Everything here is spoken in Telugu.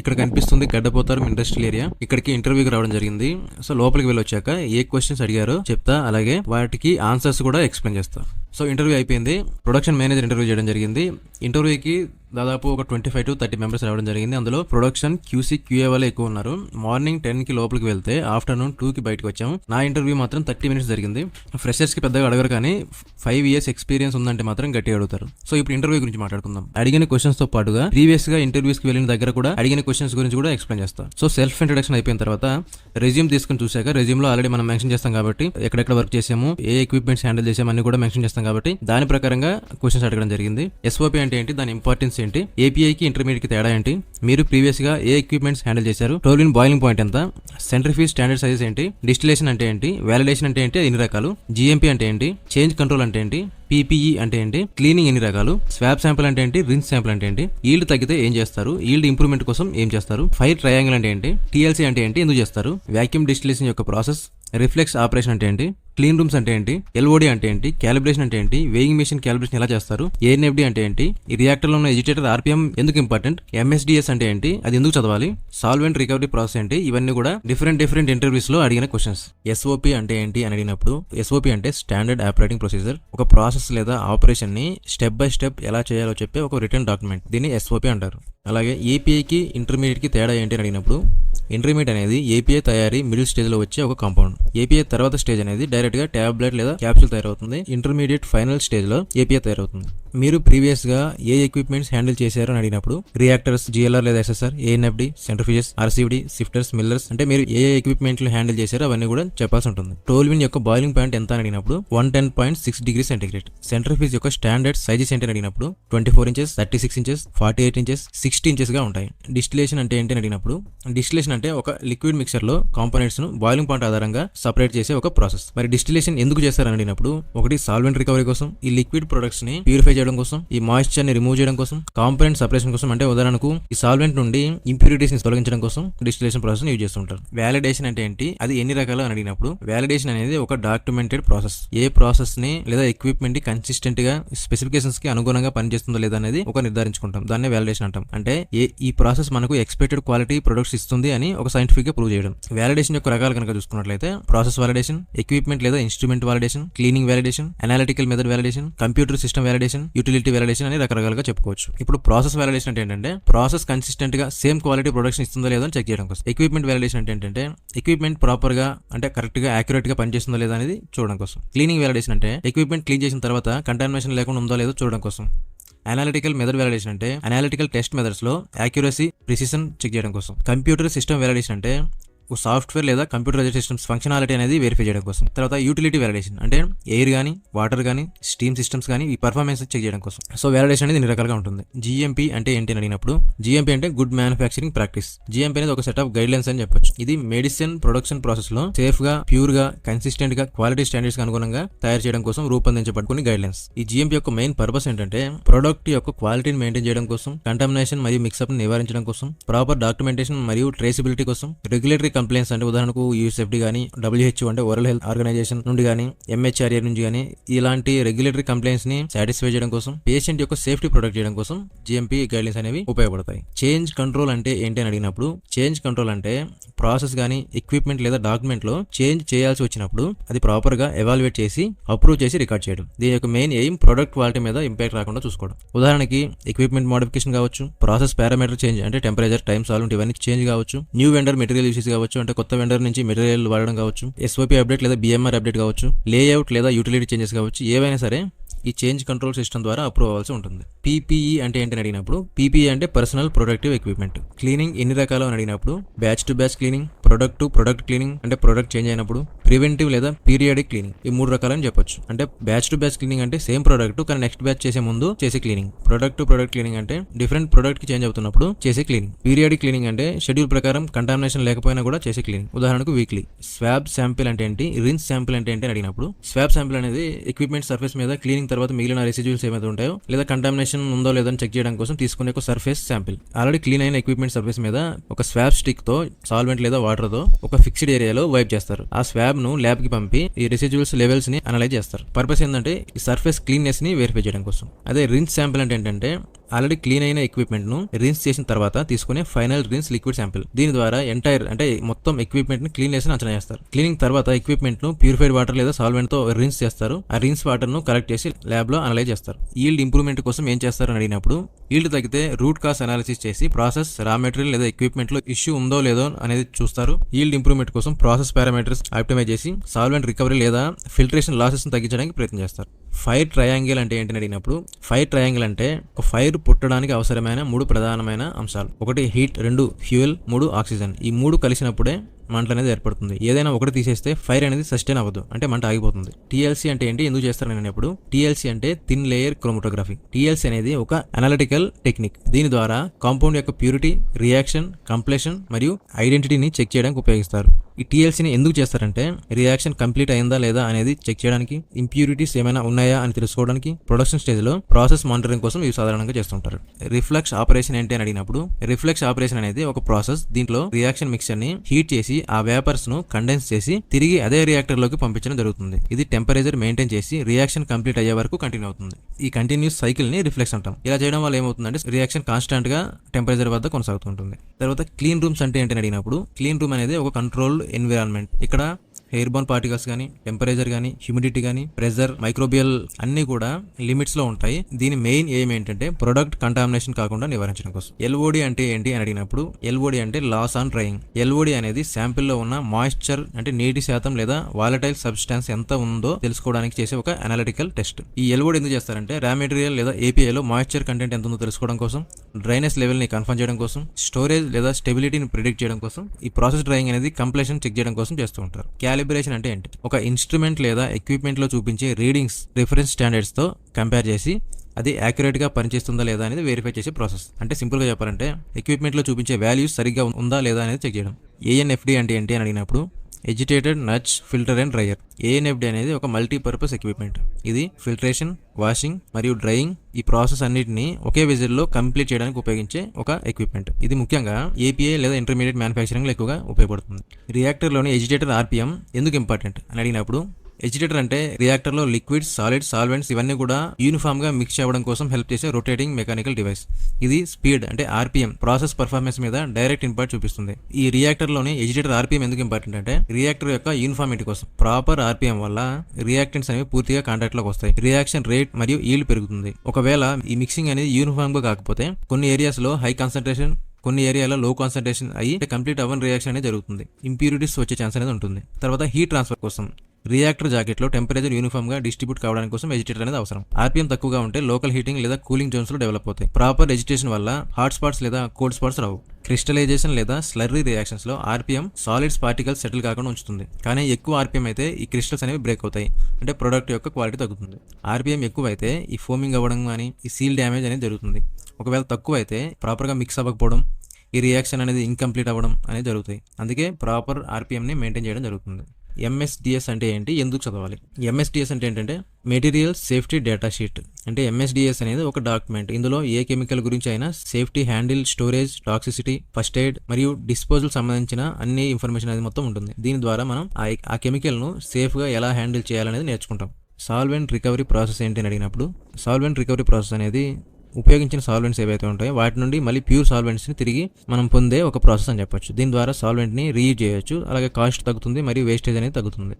ఇక్కడ కనిపిస్తుంది గడ్డపోతారం ఇండస్ట్రియల్ ఏరియా. ఇక్కడికి ఇంటర్వ్యూకి రావడం జరిగింది. సో లోపలికి వెళ్ళి వచ్చాక ఏ క్వశ్చన్స్ అడిగారో చెప్తా అలాగే వాటికి ఆన్సర్స్ కూడా ఎక్స్ప్లెయిన్ చేస్తా. సో ఇంటర్వ్యూ అయిపోయింది. ప్రొడక్షన్ మేనేజర్ ఇంటర్వ్యూ చేయడం జరిగింది. ఇంటర్వ్యూకి దాదాపు ఒక twenty five to thirty members రావడం జరిగింది. అందులో ప్రొడక్షన్ క్యూసీ క్యూఏ వాళ్ళే ఎక్కువ ఉన్నారు. మార్నింగ్ టెన్కి లోపలికి వెళ్తే ఆఫ్టర్నూన్ టూకి బయటకు వచ్చాము నా ఇంటర్వ్యూ మాత్రం థర్టీ మినిట్స్ జరిగింది. ఫ్రెషర్స్కి పెద్దగా అడగరు కానీ ఫైవ్ ఇయర్స్ ఎక్స్పీరియన్స్ ఉందంటే మాత్రం గట్టిగా అడుగుతారు. సో ఇప్పుడు ఇంటర్వ్యూ గురించి మాట్లాడుకుందాం. అడిగిన క్వశ్చన్స్తో పాటుగా ప్రీవియస్గా వెళ్ళిన దగ్గర కూడా అడిగిన క్వశ్చన్స్ గురించి కూడా ఎక్స్ప్లెయిన్ చేస్తాం. సో సెల్ఫ్ ఇంట్రడక్షన్ అయిపోయిన తర్వాత రెజ్యూమ్ తీసుకుని చూసాక రెజ్యూమ్లో ఆల్రెడీ మనం మెన్షన్ చేస్తాం కాబట్టి ఎక్కడెక్కడ వర్క్ చేసాము ఏ ఎక్విప్మెంట్స్ హ్యాండిల్ చేసాము అన్ని కూడా మెన్షన్ చేస్తాం కాబట్టి దాని ప్రకారంగా క్వశ్చన్స్ అడగడం జరిగింది ఎస్ఓపి అంటే ఏంటి దాని ఇంపార్టెన్స్ ఏంటి ఏపీఐకి ఇంటర్మీడియట్కి తేడా ఏంటి మీరు ప్రీవియస్గా ఏ ఎక్విప్మెంట్స్ హ్యాండిల్ చేశారు టోలిన్ బాయిలింగ్ పాయింట్ ఎంత సెంట్రిఫీజ్ స్టాండర్డ్ సైజ్ ఏంటి డిస్టిలేషన్ అంటే ఏంటి వ్యాలిడేషన్ అంటే ఏంటి ఎన్ని రకాలు జిఎంపీ అంటే ఏంటి చేంజ్ కంట్రోల్ అంటే ఏంటి పీపీఈ అంటే ఏంటి క్లీనింగ్ ఎన్ని రకాలు స్వాబ్ శాంపుల్ అంటే ఏంటి రిన్స్ శాంపుల్ అంటే ఏంటి ఈల్డ్ తగ్గితే ఏం చేస్తారు ఈల్డ్ ఇంప్రూవ్మెంట్ కోసం ఏం చేస్తారు ఫైర్ ట్రయాంగిల్ అంటే ఏంటి టీఎల్సీ అంటే ఏంటి ఎందుకు చేస్తారు వ్యాక్యూమ్ డిస్టిలేషన్ యొక్క ప్రాసెస్ రిఫ్లెక్స్ ఆపరేషన్ అంటే ఏంటి క్లీన్ రూమ్స్ అంటే ఏంటి? ఎల్ఓడి అంటే ఏంటి? క్యాలిబ్రేషన్ అంటే ఏంటి? వేయింగ్ మెషిన్ క్యాలిబ్రేషన్ ఎలా చేస్తారు? ఏఎన్ఎఫ్డి అంటే ఏంటి? ఈ రియాక్టర్లో ఉన్న ఎజిటేటర్ ఆర్పిఎం ఎందుకు ఇంపార్టెంట్? ఎంఎస్డిఎస్ అంటే ఏంటి? అది ఎందుకు చదవాలి? సాల్వెంట్ రికవరీ ప్రాసెస్ ఏంటి? ఇవన్నీ కూడా డిఫరెంట్ డిఫరెంట్ ఇంటర్వ్యూస్లో అడిగిన క్వశ్చన్స్ ఎస్ఓపి అంటే ఏంటి అని అడిగినప్పుడు ఎస్ఓపి అంటే స్టాండర్డ్ ఆపరేటింగ్ ప్రొసీజర్ ఒక ప్రాసెస్ లేదా ఆపరేషన్ని స్టెప్ బై స్టెప్ ఎలా చేయాలో చెప్పే ఒక రిటర్న్ డాక్యుమెంట్ దీన్ని ఎస్ఓపి అంటారు. అలాగే ఏపీఐకి ఇంటర్మీడియట్కి తేడా ఏంటి అని అడిగినప్పుడు ఇంటర్మీడియట్ అనేది ఏపీఐ తయారీ మిడిల్ స్టేజ్లో వచ్చే ఒక కాంపౌండ్. ఏపీఐ తర్వాత స్టేజ్ అనేది డైరెక్ట్గా ట్యాబ్లెట్ లేదా క్యాప్సూల్ తయారవుతుంది. ఇంటర్మీడియట్ ఫైనల్ స్టేజ్లో ఏపీఐ తయారవుతుంది. మీరు ప్రీవియస్గా ఏ ఎక్విప్మెంట్స్ హ్యాండిల్ చేశారు అని అడిగినప్పుడు రియాక్టర్స్ జిఎల్ఆర్ లేదా SSR ANFD centrifuges RCV shifters millers అంటే మీరు ఏ ఎక్విప్మెంట్ హ్యాండిల్ చేశారో అవన్నీ కూడా చెప్పాల్సి ఉంటుంది. టోల్విన్ యొక్క బాయిలింగ్ పాయింట్ ఎంత అని అడిగినప్పుడు one ten point six degree centigrade centrifuge యొక్క స్టాండర్డ్ సైజెస్ ఏంటి అడిగినప్పుడు twenty four inches thirty six inches forty eight inches sixty ఇంచెస్గా ఉంటాయి. డిస్టిలేషన్ అంటే ఏంటి అని అడిగినప్పుడు డిస్టిలేషన్ అంటే ఒక లిక్విడ్ మిక్సర్లో కాంపోనెంట్స్ను బాయిలింగ్ పాయింట్ ఆధారంగా సపరేట్ చేసే ఒక ప్రాసెస్ మరి డిస్టిలేషన్ ఎందుకు చేస్తారని అడిగినప్పుడు ఒకటి సాల్వెంట్ రికవరీ కోసం ఈ లిక్విడ్ ప్రొడక్ట్స్ని ప్యూరిఫై చేయడం కోసం ఈ మాయిశ్చర్ని రిమూవ్ చేయడం కోసం కాంపోనెంట్ సపరేషన్ కోసం అంటే ఉదాహరణకు ఈ సాల్వెంట్ నుండి ఇంప్యూరిటీస్ని తొలగించడం కోసం డిస్టిలేషన్ ప్రాసెస్ యూజ్ చేస్తుంటారు వ్యాలిడేషన్ అంటే ఏంటి? అది ఎన్ని రకాలు అని అడిగినప్పుడు వ్యాలిడేషన్ అనేది ఒక డాక్యుమెంటెడ్ ప్రాసెస్ ఏ ప్రాసెస్ని లేదా ఎక్విప్మెంట్ని కన్సిస్టెంట్గా స్పెసిఫికేషన్స్కి అనుగుణంగా పనిచేస్తుందో లేదా అనేది ఒక నిర్ధారించుకుంటాం. దాన్నే వ్యాలిడేషన్ అంటాం. అంటే ఏ ఈ ప్రాసెస్ మనకు ఎక్స్పెక్టెడ్ క్వాలిటీ ప్రొడక్ట్స్ ఇస్తుంది అని ఒక సైంటిఫిక్గా ప్రూవ్ చేయడం. వ్యాలిడేషన్ యొక్క రకాలు కనుక చూసుకున్నట్లయితే ప్రాసెస్ వాలిడేషన్ ఎక్విప్మెంట్ లేదా instrument validation cleaning validation analytical method validation computer system validation utility validation అని రకరకాలుగా చెప్పుకోవచ్చు. ఇప్పుడు ప్రాసెస్ వ్యాలిడేషన్ అంటే ఏంటంటే ప్రాసెస్ కన్సిస్టెంట్గా సేమ్ క్వాలిటీ ప్రొడక్షన్ ఇస్తుందో లేదో అని చెక్ చేయడం కోసం. ఎక్విప్మెంట్ వ్యాలిడేషన్ అంటే ఏంటంటే ఎక్విప్మెంట్ ప్రాపర్గా అంటే కరెక్ట్గా యాక్యురేట్గా పనిచేస్తుందో లేదా అనేది చూడడం కోసం. క్లీనింగ్ వ్యాలిడేషన్ అంటే ఎక్విప్మెంట్ క్లీన్ చేసిన తర్వాత కంటామినేషన్ లేకుండా ఉందో లేదో చూడడం కోసం. అనాలిటికల్ మెథడ్ వ్యాలిడేషన్ అంటే అనాలిటికల్ టెస్ట్ మెథడ్స్లో యాక్యురసీ ప్రిసిషన్ చెక్ చేయడం కోసం. కంప్యూటర్ సిస్టమ్ వ్యాలిడేషన్ అంటే సాఫ్ట్వేర్ లేదా కంప్యూటర్ సిస్టమ్స్ ఫంక్షనాలిటీ అనేది వెరిఫై చేయడం కోసం. తర్వాత యూటిలిటీ వ్యాలిడేషన్ అంటే ఎయిర్ కానీ వాటర్ కానీ స్టీమ్ సిస్టమ్స్ కానీ ఈ పర్ఫార్మెన్స్ చెక్ చేయడం కోసం. సో వ్యాలిడేషన్ అనేది ఇన్ని రకాలుగా ఉంటుంది. జిఎంపీ అంటే ఏంటి అని అడిగినప్పుడు జిఎంపీ అంటే గుడ్ మ్యానుఫ్యాక్చరింగ్ ప్రాక్టీస్ జిఎంపీ అనేది ఒక సెట్ ఆఫ్ గైడ్ లైన్స్ అని చెప్పొచ్చు. ఇది మెడిసిన్ ప్రొడక్షన్ ప్రాసెస్లో సేఫ్గా ప్యూర్గా కన్సిస్టెంట్గా క్వాలిటీ స్టాండర్డ్స్ అనుగుణంగా తయారు చేయడం కోసం రూపొందించబడుకుని గైడ్ లైన్స్ ఈ జిఎంపీ యొక్క మెయిన్ పర్పస్ ఏంటంటే ప్రొడక్ట్ యొక్క క్వాలిటీని మెయింటైన్ చేయడం కోసం కంటామినేషన్ మరియు మిక్సప్ నివారించడం కోసం ప్రాపర్ డాక్యుమెంటేషన్ మరియు ట్రేసిబిలిటీ కోసం రెగ్యులేటరీ కంప్లైంట్స్ అంటే ఉదాహరణకు యూఎస్ఎఫ్డి కానీ డబ్ల్యూహెచ్ఓ అంటే వరల్డ్ హెల్త్ ఆర్గనైజేషన్ నుండి కానీ ఎంహెచ్ఆర్ఏ నుంచి కానీ ఇలాంటి రెగ్యులేటరీ కంప్లైంట్స్ని సాటిస్ఫై చేయడం కోసం పేషెంట్ యొక్క సేఫ్టీ ప్రొటెక్ట్ చేయడం కోసం జిఎంపీ గైడ్లైన్స్ అనేవి ఉపయోగపడతాయి. చేంజ్ కంట్రోల్ అంటే ఏంటి అని అడిగినప్పుడు చేంజ్ కంట్రోల్ అంటే ప్రాసెస్ కానీ ఎక్విప్మెంట్ లేదా డాక్యుమెంట్లో చేంజ్ చేయాల్సి వచ్చినప్పుడు అది ప్రాపర్గా ఎవాల్యుయేట్ చేసి అప్రూవ్ చేసి రికార్డ్ చేయడం. దీని యొక్క మెయిన్ ఎయిమ్ ప్రొడక్ట్ క్వాలిటీ మీద ఇంపాక్ట్ రాకుండా చూసుకోవడం. ఉదాహరణకి ఎక్విప్మెంట్ మోడిఫికేషన్ కావచ్చు ప్రాసెస్ పారామీటర్ చేంజ్ అంటే టెంపరేచర్ టైం సాల్వ్ ఇవన్నీ చేంజ్ కావచ్చు న్యూ వెండర్ మెటీరియల్ యూసెస్ కావచ్చు కావచ్చు అంటే కొత్త వెండర్ నుంచి మెటీరియల్ వాడడం కావచ్చు ఎస్ఓపి అప్డేట్ లేదా బిఎంఆర్ అప్డేట్ కావచ్చు లేఅవుట్ లేదా యూటిలిటీ చేంజెస్ కావచ్చు ఏవైనా సరే ఈ చేంజ్ కంట్రోల్ సిస్టమ్ ద్వారా అప్రూవ్ అవ్వాల్సి ఉంటుంది. పీపీఈ అంటే ఏంటని అడిగినప్పుడు పీపీఈ అంటే పర్సనల్ ప్రొడక్టివ్ ఎక్విప్మెంట్ క్లీనింగ్ ఎన్ని రకాలు అని అడిగినప్పుడు batch to batch cleaning product to product cleaning అంటే ప్రొడక్ట్ చేంజ్ అయినప్పుడు ప్రివెంటివ్ లేదా పీరియాడిక్ క్లీనింగ్ ఈ మూడు రకాలని చెప్పొచ్చు. అంటే బ్యాచ్ టు బ్యాచ్ క్లీనింగ్ అంటే సేమ్ ప్రొడక్ట్ కానీ నెక్స్ట్ బ్యాచ్ చేసే ముందు చేసే cleaning product to product cleaning అంటే డిఫరెంట్ ప్రొడక్ట్కి చేంజ్ అవుతున్నప్పుడు చేసే క్లీనింగ్ పీరియాడిక్ క్లీనింగ్ అంటే షెడ్యూల్ ప్రకారం కంటామినేషన్ లేకపోయినా కూడా చేసే క్లీనింగ్ ఉదాహరణకు వీక్లీ స్వాబ్ శాంపిల్ అంటే ఏంటి? రిన్స్ శాంపిల్ అంటే ఏంటి అని అడిగినప్పుడు స్వాబ్ శాంపిల్ అనేది ఎక్విప్మెంట్ సర్ఫేస్ మీద క్లీనింగ్ తర్వాత మిగిలిన రెసిడ్యూల్స్ ఏమైతే ఉంటాయో లేదా కంటామినేషన్ ఉందో లేదో చెక్ చేయడం కోసం తీసుకునే ఒక సర్ఫేస్ శాంపిల్ ఆల్రెడీ క్లీన్ అయిన ఎక్విప్మెంట్ సర్ఫేస్ మీద ఒక స్వాబ్ స్టిక్తో సాల్వెంట్ లేదా వాటర్ తో ఒక ఫిక్స్డ్ ఏరియాలో వైప్ చేస్తారు. ఆ స్వాబ్ను ల్యాబ్కి పంపి ఈ రెసిడ్యూల్స్ లెవెల్స్ని అనలైజ్ చేస్తారు. పర్పస్ ఏంటంటే ఈ సర్ఫేస్ క్లీన్నెస్ని వెరిఫై చేయడం కోసం. అదే రిన్స్ శాంపిల్ అంటే ఏంటంటే ఆల్రెడీ క్లీన్ అయిన ఎక్విప్మెంట్ను రిన్స్ చేసిన తర్వాత తీసుకునే ఫైనల్ రిన్స్ లిక్విడ్ శాంపిల్ దీని ద్వారా ఎంటైర్ అంటే మొత్తం ఎక్విప్మెంట్ని క్లీన్ చేసి అంచనా చేస్తారు క్లీనింగ్ తర్వాత ఎక్విప్మెంట్ను ప్యూరిఫైడ్ వాటర్ లేదా సాల్వెంట్తో రిన్స్ చేస్తారు. ఆ రిన్స్ వాటర్ను కలెక్ట్ చేసి ల్యాబ్లో అనలైజ్ చేస్తారు. ఈల్డ్ ఇంప్రూవ్మెంట్ కోసం ఏం చేస్తారని అడిగినప్పుడు ఈల్డ్ తగ్గితే రూట్ కాస్ అనాలిసిస్ చేసి ప్రాసెస్ రా మెటీరియల్ లేదా ఎక్విప్మెంట్లో ఇష్యూ ఉందో లేదో అనేది చూస్తారు. ఈల్డ్ ఇంప్రూవ్మెంట్ కోసం ప్రాసెస్ పారామీటర్స్ ఆప్టిమైజ్ చేసి సాల్వెంట్ రికవరీ లేదా ఫిల్టరేషన్ లాసెస్ తగ్గించడానికి ప్రయత్నం చేస్తారు. ఫైర్ ట్రయాంగిల్ అంటే ఏంటని అడిగినప్పుడు ఫైర్ ట్రయాంగిల్ అంటే ఒక ఫైర్ పుట్టడానికి అవసరమైన మూడు ప్రధానమైన అంశాలు. ఒకటి హీట్ రెండు ఫ్యూయల్ మూడు ఆక్సిజన్. ఈ మూడు కలిసినప్పుడే మంట అనేది ఏర్పడుతుంది. ఏదైనా ఒకటి తీసేస్తే ఫైర్ అనేది సస్టైన్ అవ్వదు. అంటే మంట ఆగిపోతుంది. టీఎల్సీ అంటే ఏంటి? ఎందుకు చేస్తారు నేను అప్పుడు టీఎల్సీ అంటే థిన్ లేయర్ క్రోమటోగ్రఫీ. టీఎల్సీ అనేది ఒక అనలిటికల్ టెక్నిక్ దీని ద్వారా కాంపౌండ్ యొక్క ప్యూరిటీ రియాక్షన్ కంప్లెషన్ మరియు ఐడెంటిటీని చెక్ చేయడానికి ఉపయోగిస్తారు. ఈ టీఎల్సీని ఎందుకు చేస్తారంటే రియాక్షన్ కంప్లీట్ అయిందా లేదా అనేది చెక్ చేయడానికి ఇంప్యూరిటీస్ ఏమైనా ఉన్నాయా అని తెలుసుకోవడానికి ప్రొడక్షన్ స్టేజ్లో ప్రాసెస్ మానిటరింగ్ కోసం ఇవి సాధారణంగా చేస్తుంటారు. రిఫ్లెక్స్ ఆపరేషన్ ఏంటి అని అడిగినప్పుడు రిఫ్లెక్స్ ఆపరేషన్ అనేది ఒక ప్రాసెస్ దీంట్లో రియాక్షన్ మిక్చర్ని హీట్ చేసి ఆ వేపర్స్ను కండెన్స్ చేసి తిరిగి అదే రియాక్టర్లోకి పంపించడం జరుగుతుంది. ఇది టెంపరేచర్ మెయింటైన్ చేసి రియాక్షన్ కంప్లీట్ అయ్యే వరకు కంటిన్యూ అవుతుంది. ఈ కంటిన్యూస్ సైకిల్ని రిఫ్లెక్స్ అంటాం. ఇలా చేయడం వల్ల ఏమవుతుందంటే రియాక్షన్ కాన్స్టాంట్గా టెంపరేచర్ వద్ద కొనసాగుతుంటుంది. తర్వాత క్లీన్ రూమ్స్ అంటే ఏంటని అడిగినప్పుడు క్లీన్ రూమ్ అనేది ఒక కంట్రోల్డ్ ఎన్విరాన్మెంట్ ఇక్కడ ఎయిర్ బోన్ పార్టికల్స్ కానీ టెంపరేచర్ కానీ హ్యూమిడిటీ కానీ ప్రెజర్ మైక్రోబియల్ అన్ని కూడా లిమిట్స్లో ఉంటాయి. దీని మెయిన్ ఎయిమ్ ఏంటంటే ప్రొడక్ట్ కంటామినేషన్ కాకుండా నివారించడం కోసం. ఎల్ఓడి అంటే ఏంటి అని అడిగినప్పుడు ఎల్ఓడి అంటే లాస్ ఆన్ డ్రైయింగ్. ఎల్ఓడి అనేది శాంపిల్లో ఉన్న మాయిశ్చర్ అంటే నీటి శాతం లేదా వాలటైల్ సబ్స్టాన్స్ ఎంత ఉందో తెలుసుకోవడానికి చేసే ఒక అనాలిటికల్ టెస్ట్. ఈ ఎల్ఓడి ఎందుకు చేస్తారంటే రా మెటీరియల్ లేదా ఏపీఐలో మాయిశ్చర్ కంటెంట్ ఎంత ఉందో తెలుసుకోవడం కోసం డ్రైనెస్ లెవెల్ని కన్ఫర్మ్ చేయడం కోసం స్టోరేజ్ లేదా స్టెబిలిటీని ప్రిడిక్ట్ చేయడం కోసం ఈ ప్రాసెస్ డ్రైయింగ్ అనేది కంప్లీషన్ చెక్ చేయడం కోసం చేస్తూ ఉంటారు. కాలిబ్రేషన్ అంటే ఏంటి? ఒక ఇన్స్ట్రుమెంట్ లేదా ఎక్విప్మెంట్లో చూపించే రీడింగ్స్ రిఫరెన్స్ స్టాండర్డ్స్తో కంపేర్ చేసి అది యాక్యురేట్గా పనిచేస్తుందా లేదా అనేది వెరిఫై చేసే ప్రాసెస్ అంటే సింపుల్గా చెప్పాలంటే ఎక్విప్మెంట్లో చూపించే వాల్యూస్ సరిగ్గా ఉందా లేదా అనేది చెక్ చేయడం. ఏఎన్ఎఫ్డి అంటే ఏంటి అని అడిగినప్పుడు agitated nutsche filter and dryer. ANFD అనేది ఒక మల్టీపర్పస్ ఎక్విప్మెంట్. ఇది ఫిల్టరేషన్ వాషింగ్ మరియు డ్రైయింగ్ ఈ ప్రాసెస్ అన్నిటిని ఒకే విజిల్లో కంప్లీట్ చేయడానికి ఉపయోగించే ఒక ఎక్విప్మెంట్. ఇది ముఖ్యంగా ఏపీఐ లేదా ఇంటర్మీడియట్ మ్యానుఫ్యాక్చరింగ్ ఎక్కువగా ఉపయోగపడుతుంది. రియాక్టర్లోని ఎజిటేటర్ ఆర్పిఎం ఎందుకు ఇంపార్టెంట్ అని అడిగినప్పుడు ఎజిటేటర్ అంటే రియాక్టర్లో లిక్విడ్స్ సాలిడ్ సాల్వెంట్స్ ఇవన్నీ కూడా యూనిఫామ్గా మిక్స్ అవ్వడం కోసం హెల్ప్ చేసే రొటేటింగ్ మెకానికల్ డివైస్ ఇది స్పీడ్ అంటే ఆర్పిఎం ప్రాసెస్ పర్ఫార్మెన్స్ మీద డైరెక్ట్ ఇంపాక్ట్ చూపిస్తుంది. ఈ రియాక్టర్లోని ఎజిటేటర్ ఆర్పిఎం ఎందుకు ఇంపార్టెంట్ అంటే రియాక్టర్ యొక్క యూనిఫామిటీ కోసం. ప్రాపర్ ఆర్పిఎం వల్ల రియాక్టెంట్స్ అనేవి పూర్తిగా కాంటాక్ట్లోకి వస్తాయి. రియాక్షన్ రేట్ మరియు ఈల్డ్ పెరుగుతుంది. ఒకవేళ ఈ మిక్సింగ్ అనేది యూనిఫామ్గా కాకపోతే కొన్ని ఏరియాస్లో హై కాన్సన్ట్రేషన్ కొన్ని ఏరియాలో లో కాన్సన్ట్రేషన్ అయ్యి కంప్లీట్ అవన్ రియాక్షన్ అనేది జరుగుతుంది. ఇంప్యూరిటీస్ వచ్చే ఛాన్స్ అనేది ఉంటుంది. తర్వాత హీట్ ట్రాన్స్ఫర్ కోసం. రియాక్టర్ జాకెట్లో టెంపరేచర్ యూనిఫామ్గా డిస్ట్రిబ్యూట్ కావడానికి కోసం ఎజిటేటర్ అనేది అవసరం. ఆర్పిఎం తక్కువగా ఉంటే లోకల్ హీటింగ్ లేదా కూలింగ్ జోన్స్లో డెవలప్ అవుతాయి. ప్రాపర్ ఎజిటేషన్ వల్ల హాట్ స్పాట్స్ లేదా కోల్డ్ స్పాట్స్ రావు. క్రిస్టలైజేషన్ లేదా స్లర్రీ రియాక్షన్స్లో ఆర్పిఎం సాలిడ్స్ పార్టికల్స్ సెటిల్ కాకుండా ఉంచుతుంది. కానీ ఎక్కువ ఆర్పిఎం అయితే ఈ క్రిస్టల్స్ అనేవి బ్రేక్ అవుతాయి. అంటే ప్రొడక్ట్ యొక్క క్వాలిటీ తగ్గుతుంది. ఆర్పిఎం ఎక్కువ అయితే ఈ ఫోమింగ్ అవ్వడం కానీ ఈ సీల్ డ్యామేజ్ అనేది జరుగుతుంది. ఒకవేళ తక్కువ అయితే ప్రాపర్గా మిక్స్ అవ్వకపోవడం ఈ రియాక్షన్ అనేది ఇన్కంప్లీట్ అవ్వడం అనేది జరుగుతాయి. అందుకే ప్రాపర్ ఆర్పిఎంని మెయింటైన్ చేయడం జరుగుతుంది. ఎంఎస్డిఎస్ అంటే ఏంటి? ఎందుకు చదవాలి? ఎంఎస్డిఎస్ అంటే ఏంటంటే మెటీరియల్ సేఫ్టీ డేటా షీట్ అంటే ఎంఎస్డిఎస్ అనేది ఒక డాక్యుమెంట్ ఇందులో ఏ కెమికల్ గురించి అయినా safety handle storage toxicity first aid మరియు డిస్పోజల్ సంబంధించిన అన్ని ఇన్ఫర్మేషన్ అనేది మొత్తం ఉంటుంది. దీని ద్వారా మనం ఆ ఆ కెమికల్ను సేఫ్గా ఎలా హ్యాండిల్ చేయాలనేది నేర్చుకుంటాం. సాల్వెంట్ రికవరీ ప్రాసెస్ ఏంటి అని అడిగినప్పుడు సాల్వెంట్ రికవరీ ప్రాసెస్ అనేది ఉపయోగించిన సాల్వెంట్స్ ఏవైతే ఉంటాయో వాటి నుండి మళ్ళీ ప్యూర్ సాల్వెంట్స్ని తిరిగి మనం పొందే ఒక ప్రాసెస్ అని చెప్పొచ్చు. దీని ద్వారా సాల్వెంట్ని రీయూజ్ చేయొచ్చు. అలాగే కాస్ట్ తగ్గుతుంది మరియు వేస్టేజ్ అనేది తగ్గుతుంది.